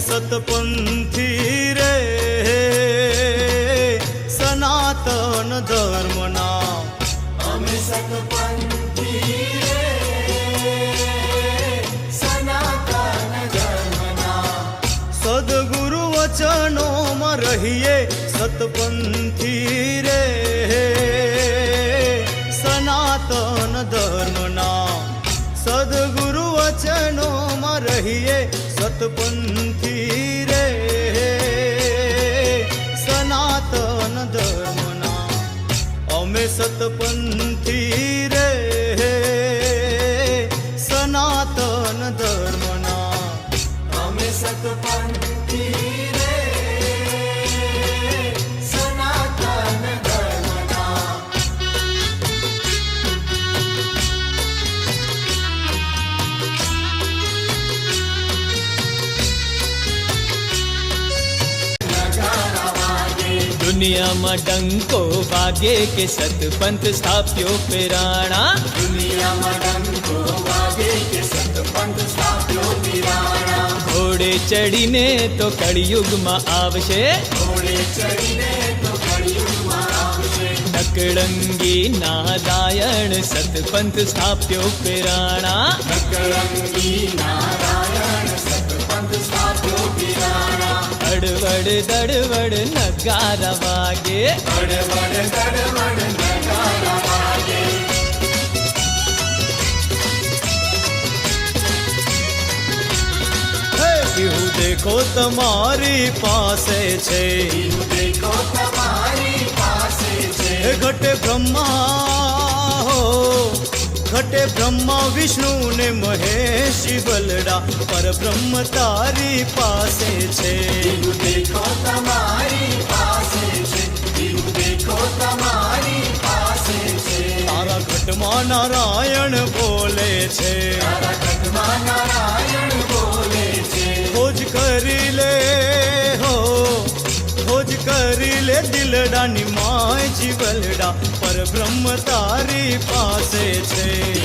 સતપંથી રે। સનાતન ધર્મના અમે સતપંથી સદગુરુ વચનોમાં રહીએ સતપંથી રે। સનાતન ધર્મના સદગુરુ વચનોમાં રહીએ સતપંથી રે. સનાતન ધર્મના અમે સતપંથી રે. સનાતન ધર્મના અમે સતપંથી દુનિયામાં ડંકો વાગે કે સતપંથ સ્થાપ્યો પેરાણા? દુનિયામાં ડંકો વાગે કે સતપંથ સ્થાપ્યો વિરાણા ઘોડે ચડીને તો કળિયુગમાં આવશે. ઘોડે ચડીને તો કળિયુગમાં આવશે. નકળંગી નારાયણ સતપંથ સ્થાપ્યો પેરાણા. નકળંગી નારાયણ હે વિહુ દેખો તમારી પાસે છે દેખો તમારી પાસે છે ઘટે બ્રહ્મા હો ઘટે બ્રહ્મા વિષ્ણુ ને મહેશ બલડા પર બ્રહ્મ તારી પાસે છે ઘટમાં નારાયણ બોલે છે. ભોજ કરી લે હો, ભોજ કરી લે દિલડાની માય જીવલડા, પર બ્રહ્મ તારી પાસે છે.